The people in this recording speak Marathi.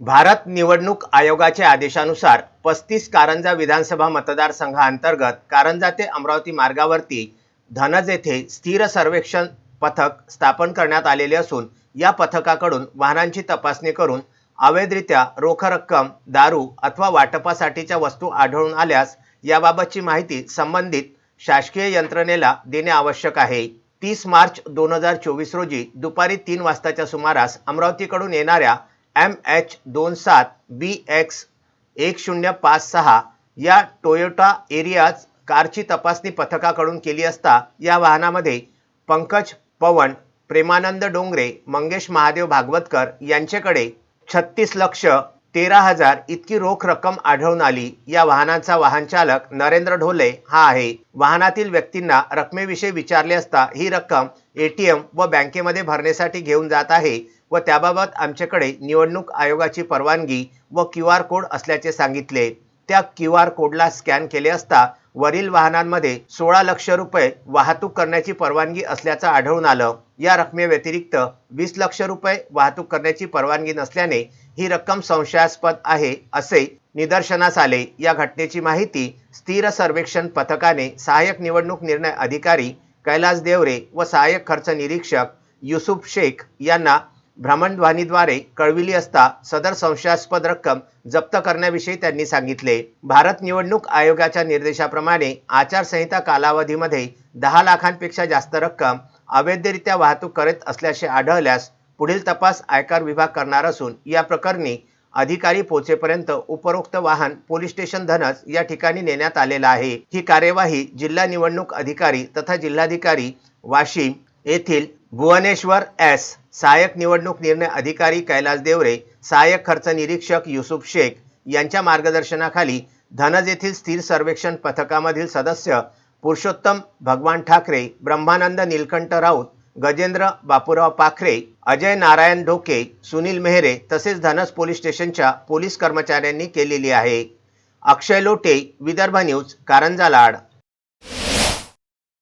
भारत निवडणूक आयोगाच्या आदेशानुसार पस्तीस कारंजा विधानसभा मतदारसंघाअंतर्गत कारंजा ते अमरावती मार्गावरती धनज येथे स्थिर सर्वेक्षण पथक स्थापन करण्यात आलेले असून या पथकाकडून वाहनांची तपासणी करून अवैधरित्या रोख रक्कम दारू अथवा वाटपासाठीच्या वस्तू आढळून आल्यास याबाबतची माहिती संबंधित शासकीय यंत्रणेला देणे आवश्यक आहे. तीस मार्च दोन हजार चोवीस रोजी दुपारी तीन वाजताच्या सुमारास अमरावतीकडून येणाऱ्या एम एच दोन सात बी एक्स एक शून्य पाच सहा या टोयोटा एरियाज कारची तपासणी पथकाकडून केली असता या वाहनामध्ये पंकज पवन प्रेमानंद डोंगरे मंगेश महादेव भागवतकर यांच्याकडे छत्तीस लक्ष तेरा हजार इतकी रोख रक्कम आढळून आली. या वाहनाचा वाहनचालक नरेंद्र ढोले हा आहे. वाहनातील व्यक्तींना रकमेविषयी विचारले असता ही रक्कम एटीएम व बँकेमध्ये भरण्यासाठी घेऊन जात आहे. व त्याबाबत आमच्याकडे निवडणूक आयोगाची परवानगी व क्यू आर कोड असल्याचे सांगितले. त्या क्यू आर कोडला स्कॅन केले असता वरील वाहनांमध्ये सोळा लक्ष रुपये वाहतूक करण्याची परवानगी असल्याचं आढळून आलं. या रकमेव्यतिरिक्त वीस लक्ष रुपये वाहतूक करण्याची परवानगी नसल्याने ही रक्कम संशयास्पद आहे असे निदर्शनास आले. या घटनेची माहिती स्थिर सर्वेक्षण पथकाने सहाय्यक निवडणूक निर्णय अधिकारी कैलास देवरे व सहाय्यक खर्च निरीक्षक युसुफ शेख यांना भ्रमणध्वनीद्वारे कळविली असता सदर संशयास्पद रक्कम जप्त करण्याविषयी त्यांनी सांगितले. भारत निवडणूक आयोगाच्या निर्देशाप्रमाणे आचारसंहिता कालावधीमध्ये दहा लाखांपेक्षा जास्त रक्कम अवैधरित्या वाहतूक करत असल्याचे आढळल्यास पुढील तपास आयकर विभाग करणार असून या प्रकरणी अधिकारी पोहोचेपर्यंत उपरोक्त वाहन पोलीस स्टेशन धनच या ठिकाणी नेण्यात आलेलं आहे. ही कार्यवाही जिल्हा निवडणूक अधिकारी तथा जिल्हाधिकारी वाशिम येथील भुवनेश्वर एस. सहाय्यक निवडणूक निर्णय अधिकारी कैलास देवरे सहाय्यक खर्च निरीक्षक युसुफ शेख यांच्या मार्गदर्शनाखाली धनज येथील स्थिर सर्वेक्षण पथकामधील सदस्य पुरुषोत्तम भगवान ठाकरे ब्रह्मानंद नीलकंठ राऊत गजेंद्र बापूराव पाखरे अजय नारायण ढोके सुनील मेहरे तसेच धनस पोलीस स्टेशनच्या पोलीस कर्मचाऱ्यांनी केलेली आहे. अक्षय लोटे विदर्भ न्यूज कारंजा लाड.